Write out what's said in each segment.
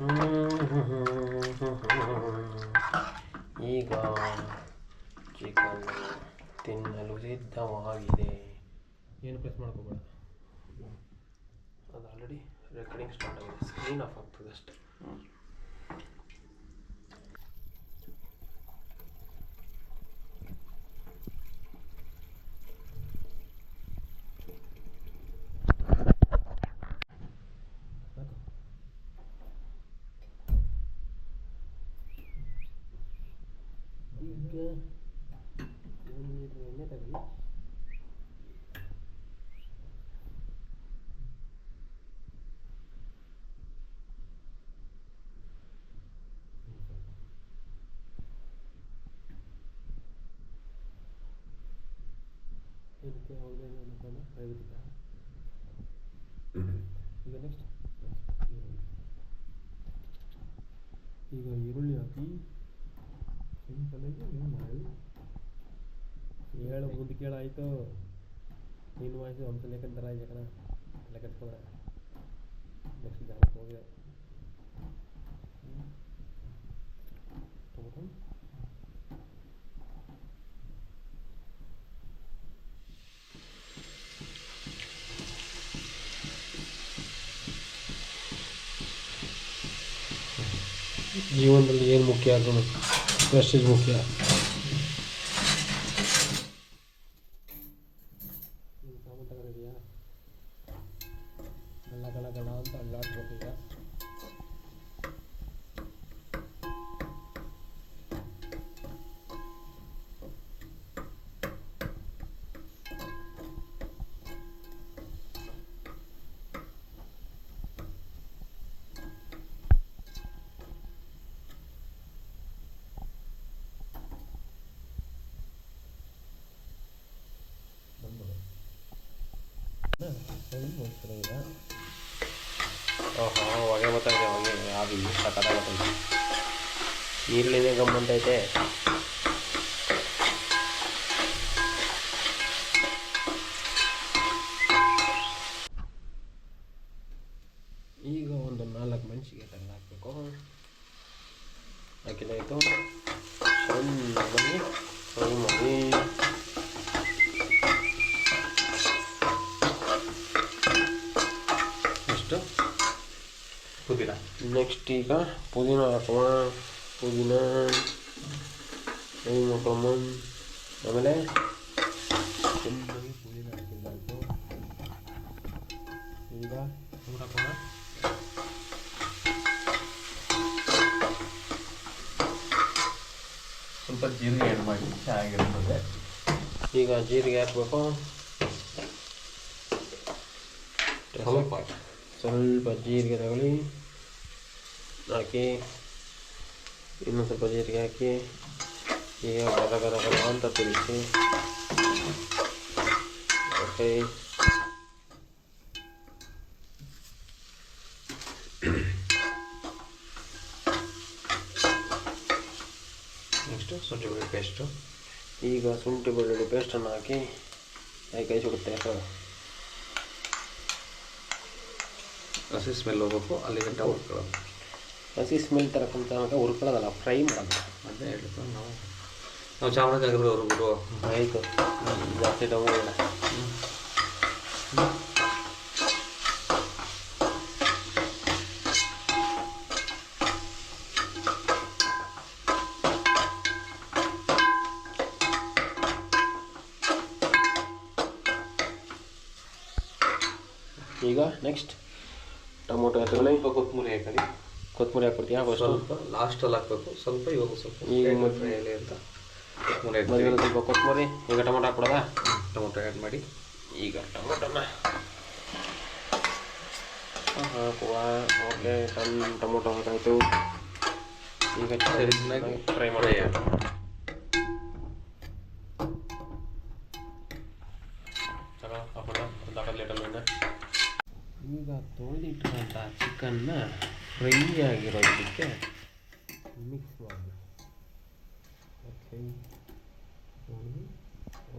ಈಗ ಚಿಕನ್ ತಿನ್ನಲು ಸಿದ್ಧವಾಗಿದೆ. ಏನು ಪ್ರೆಸ್ ಮಾಡ್ಕೋಬೇಡ. ಅದು ಆಲ್ರೆಡಿ ರೆಕಾರ್ಡಿಂಗ್ ಸ್ಟಾರ್ಟ್ ಆಗಿದೆ. ಸ್ಕ್ರೀನ್ ಆಫ್ ಆಗ್ತದೆ ಅಷ್ಟೇ ಈಗ ಒಂದು ಎಣ್ಣೆ ತಗೊಳ್ಳಿ ಇದಕ್ಕೆ ಅವ್ರದ್ದು ಏನು ಪ್ರೈವೇಟ್ ಈಗ ನೆಕ್ಸ್ಟ್ ಈಗ ಈರುಳ್ಳಿ ಹಾಕಿ ಸಿಂಪಲಾಗಿ ನೀವು ಮಾಡಿ ಹೇಳು ಮುಂದೆ ಕೇಳಾಯ್ತು ನೀನು ವಾಯ್ಸು ಹಂಸ ಲೆಕ್ಕಂತರ ಆಯ್ತು ಕಣ ಎಲ್ಲ ಕಟ್ಕೊಂಡ್ರೆ ನೆಕ್ಸ್ಟ್ ಜಾಗಕ್ಕೆ ಹೋಗಿದೆ ಟೊಮೊಟೊ ಜೀವನದಲ್ಲಿ ಏನು ಮುಖ್ಯ ಆದ್ರೂ ಪ್ರೆಸ್ಟೀಜ್ ಮುಖ್ಯ ಓಹೋ, ಹೊಗೆ ಬರ್ತಾ ಇದೆ, ಹೊಗೆ. ಆವಿ ಸಕ್ಕತ್ತಾಗತ್ತೈತೆ ಈರುಳ್ಳಿನೇ ಗಮ್ಮಂತೈತೆ ಈಗ ಒಂದು ನಾಲ್ಕು ಮೆಣಸಿಗೆ ತಂದು ಹಾಕಬೇಕು. ಹಾಕಿದಾಯಿತು. ಸಣ್ಣ ಮನೆ, ಸಣ್ಣ ನೆಕ್ಸ್ಟು ಪುದೀನ. ನೆಕ್ಸ್ಟ್ ಈಗ ಪುದೀನ ಹಾಕುವ ಪುದೀನ ಕೈ ಮುಖಮ್ಮ ಆಮೇಲೆ ಚೆನ್ನಾಗಿ ಪುದೀನ ಹಾಕಿದ್ದಾಯ್ತು ಈಗ ಟೊಮೊಟೊ ಹಾಕೋಣ ಸ್ವಲ್ಪ ಜೀರಿಗೆ ಆ್ಯಡ್ ಮಾಡಿ ಚೆನ್ನಾಗಿರ್ತದೆ. ಈಗ ಜೀರಿಗೆ ಹಾಕಬೇಕು. ಸ್ವಲ್ಪ. ಸ್ವಲ್ಪ ಜೀರಿಗೆ ತಗೊಳ್ಳಿ. ಹಾಕಿ ಇನ್ನೊಂದು ಸ್ವಲ್ಪ ಜೀರಿಗೆ ಹಾಕಿ ಈಗ ಗರ ಗರ ಗರ ಅಂತ ತಿರುಗಿಸಿ. ಓಕೆ. ನೆಕ್ಸ್ಟು ಶುಂಠಿ ಬೆಳ್ಳುಳ್ಳಿ ಪೇಸ್ಟು ಈಗ ಶುಂಠಿ ಬೆಳ್ಳುಳ್ಳಿ ಪೇಸ್ಟನ್ನು ಹಾಕಿ ಕೈ ಕೈ ಸುಡುತ್ತೆ. ಹಸಿ ಸ್ಮೆಲ್ ಹೋಗಬೇಕು ಅಲ್ಲಿ ಗಂಟ ಹುರ್ಕೊಳ್ಳೋದು. ಹಸಿ ಸ್ಮೆಲ್ ತರಕಂತ ಹುರ್ಕೊಳ್ಳೋದಲ್ಲ ಫ್ರೈ ಮಾಡೋದು. ಅದೇ ಹೇಳಿದ್ರು ನಾವು ನಾವು ಚಾಮರಾಜನಗರದ ಹುಡುಗರು ಆಯಿತು. ಜಾಸ್ತಿ ಡೌ ಈಗ ನೆಕ್ಸ್ಟ್ ಟೊಮೊಟೊ ಹಾಕಿದ್ರೆ ಸ್ವಲ್ಪ ಕೊತ್ತಂಬರಿ ಹಾಕಿ. ಕೊತ್ತಂಬರಿ ಹಾಕ್ಬಿಡ್ತೀಯಾ? ಫಸ್ಟು? ಸ್ವಲ್ಪ ಲಾಸ್ಟಲ್ಲಿ ಹಾಕಬೇಕು. ಸ್ವಲ್ಪ ಇವಾಗ ಸ್ವಲ್ಪ ಈಗ ಫ್ರೈ ಆಗಲಿ ಅಂತ ಕೊತ್ತಂಬರಿ ಮೊದಲು ಹಾಕ್ತೀವಿ ಸ್ವಲ್ಪ ಕೊತ್ತಂಬರಿ. ಈಗ ಟೊಮೊಟೊ ಹಾಕ್ಬಿಡೋದಾ? ಟೊಮೊಟೊ ಆ್ಯಡ್ ಮಾಡಿ. ಈಗ ಟೊಮೊಟೊನ ಹಾಕುವ. ಓಕೆ ಟೊಮೊಟೊ ಹಾಕಾಯಿತು ಈಗ ಚೆನ್ನಾಗಿ ಫ್ರೈ ಮಾಡಿ. ಹಾಕೋಣ ಒಂದು ಹಾಕೋದು ಲೇಟಲ್ಲಿ ಈಗ ತೊಳೆದಿಟ್ಟಿರೋಂಥ ಚಿಕನ್ನ ಫ್ರೈ ಆಗಿರೋದಕ್ಕೆ ಮಿಕ್ಸ್ ಮಾಡಿ ಓಕೆ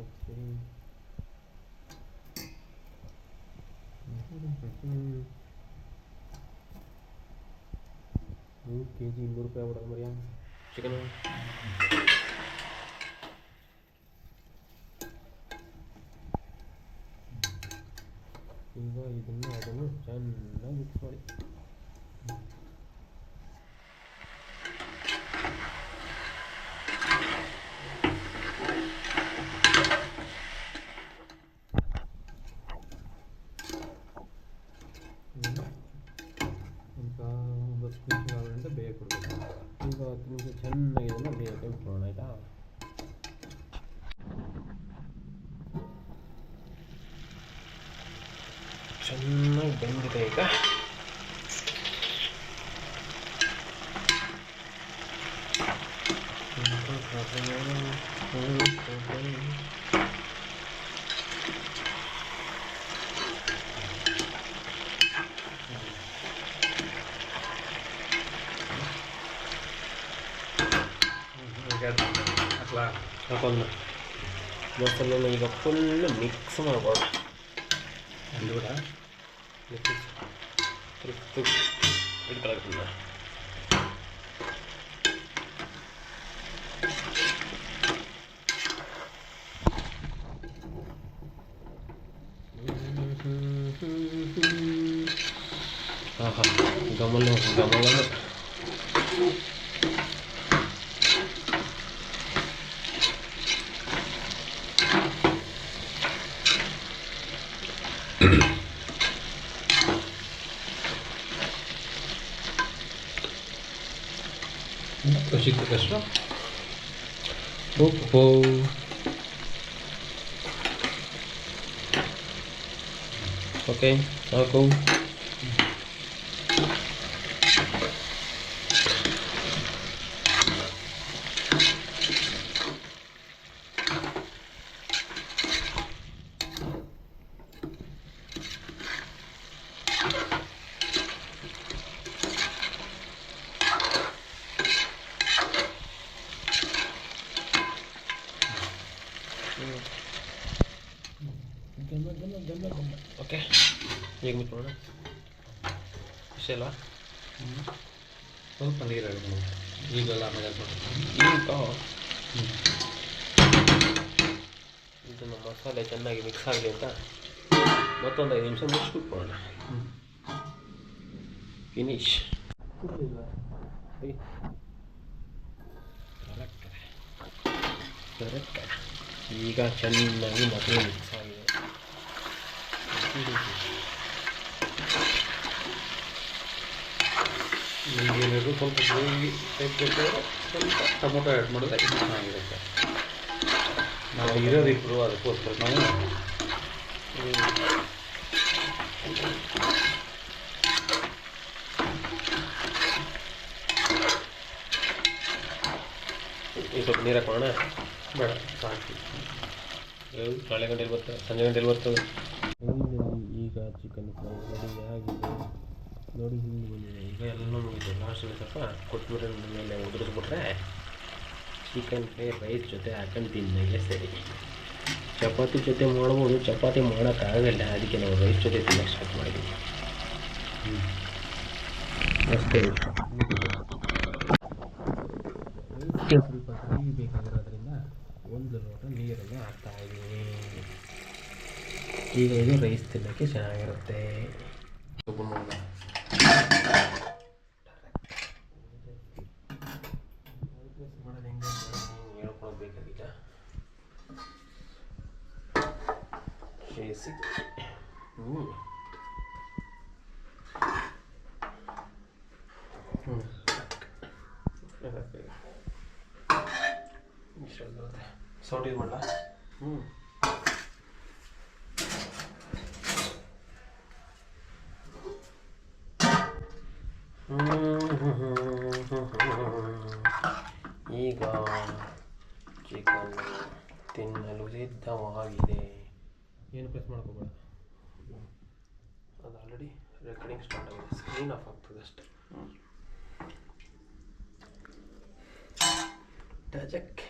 ಓಕೆ ಕೆ ಜಿ ಇನ್ನೂರು ರೂಪಾಯಿ ಬಿಡೋದು ಮರಿಯ ಚಿಕನ್ ಈಗ ಇದನ್ನು ಅದನ್ನು ಚೆನ್ನಾಗಿ ಮಿಕ್ಸ್ ಚೆನ್ನಾಗಿ ಬೆಂದಿದೆ ಈಗ ಹಾಕ್ಲಾ ಹಾಕೊಂಡು ಮಸಾಲೆನ ಈಗ ಫುಲ್ ಮಿಕ್ಸ್ ಮಾಡ್ಬೋದು ಅಲ್ಲಿ ಕೂಡ എടുത്ത് എടുത്തിളക്കുന്നത് ആഹാ ഗമലോ ഗമലോ dica pessoal. Pou. Ok, tá bom. Mix ಮಾಡೋಣ ಇಷ್ಟೇ ಅಲ್ವಾ ಸ್ವಲ್ಪ ನೀರು ಈಗೆಲ್ಲ ಆಮೇಲೆ. ಇದನ್ನು ಮಸಾಲೆ ಚೆನ್ನಾಗಿ ಮಿಕ್ಸ್ ಆಗಲಿ ಅಂತ ಮತ್ತೊಂದು ಐದು ನಿಮಿಷ ಮುಚ್ಚಿಬಿಟ್ಕೊಳ್ಳೋಣ ಫಿನಿಶ್ ಕರೆಕ್ಟ್ ಈಗ ಚೆನ್ನಾಗಿ ಮಸಾಲೆ ಮಿಕ್ಸ್ ಆಗಿದೆ. ಏನಾದ್ರು ಸ್ವಲ್ಪ ಗ್ರೇವಿ ಟೈಪ್ ಬೇಕಾದ್ರೆ ಸ್ವಲ್ಪ ಟೊಮೊಟೊ ಆ್ಯಡ್ ಮಾಡಿದ್ರೆ ಚೆನ್ನಾಗಿರುತ್ತೆ. ನಾವು ಇರೋದಿಬ್ರು ಅದಕ್ಕೋಸ್ಕರ ನಾವು ಈಗ ಸ್ವಲ್ಪ ನೀರು ಹಾಕೋಣ ಬೇಡ ಸಾಕು. ನಾಳೆ ಗಂಟೆಲಿ ಬರ್ತದೆ ಸಂಜೆ ಗಂಟೆಲಿ ಬರ್ತದೆ. ಚಿಕನ್ ಫ್ರೈ ರೆಡಿ ಆಗಿದೆ ನೋಡಿ ಹಿಂಗೆ ಬಂದಿದೆ. ಈಗ ಎಲ್ಲ ಮುಗಿದು ಲಾಸ್ಟಿಗೆ ಸ್ವಲ್ಪ ಕೊತ್ತಂಬರಿ ಮೇಲೆ ಉದುರಿಸ್ಬಿಟ್ರೆ ಚಿಕನ್ ಫ್ರೈ ರೈಸ್ ಜೊತೆ ಹಾಕೊಂಡು ತಿನ್ನಗೆ ಸರಿ. ಚಪಾತಿ ಜೊತೆ ಮಾಡ್ಬೋದು. ಚಪಾತಿ ಮಾಡೋಕ್ಕಾಗಲ್ಲ. ಅದಕ್ಕೆ ನಾವು ರೈಸ್ ಜೊತೆ ತಿನ್ನೋಕ್ಕೆ ಸ್ಟಾರ್ಟ್ ಮಾಡಿದ್ವಿ. ಅಷ್ಟೇ ಸ್ವಲ್ಪ ಬೇಕಾಗಿರೋದ್ರಿಂದ ಒಂದು ಲೋಟ ನೀರನ್ನು ಹಾಕ್ತಾ ಇದ್ದೀನಿ. ಈಗ ಇದು ರೈಸ್ ತಿನ್ನೋಕ್ಕೆ ಚೆನ್ನಾಗಿರುತ್ತೆ ಹ್ಞೂ ಹ್ಞೂ ಸೌಂಡ್ ಇದು ಮಾಡಲ ಹ್ಞೂ ಸಿದ್ಧವಾಗಿದೆ ಏನು ಪ್ರೆಸ್ ಮಾಡ್ಕೋಬೇಡ. ಅದು ಆಲ್ರೆಡಿ ರೆಕಾರ್ಡಿಂಗ್ ಸ್ಟಾರ್ಟ್ ಆಗಿದೆ. ಸ್ಕ್ರೀನ್ ಆಫ್ ಆಗ್ತದೆ ಅಷ್ಟೇ. ಟಚಕ್